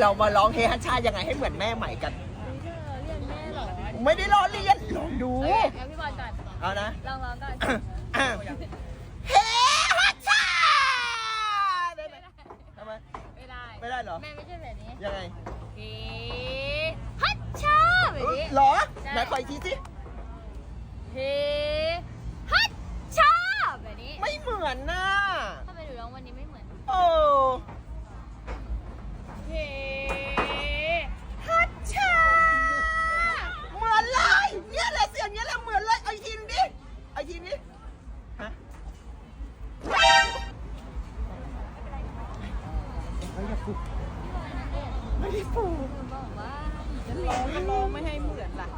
เรามาร้องเฮฮัชชายังไงให้เหมือนแม่ใหม่กันเรียนแม่เหรอไม่ได้ล้อเลียนลองดูโอเคงั้นพี่บอลก่อนเอานะ ลองร้องก่อน เฮฮัชชาได้ไหมทำไม ไม่ได้ ไม่ได้เหรอ แม่ไม่ใช่แบบนี้ยังไงเฮ้ฮัทชาแบบนี้ เหรอใช่ ไหนขออีกทีสิ เฮ้ ฮะไม่ได้ปลูกไม่ได้ปลูกบอกว่าจะลองไม่ให้เหมือนล่ะ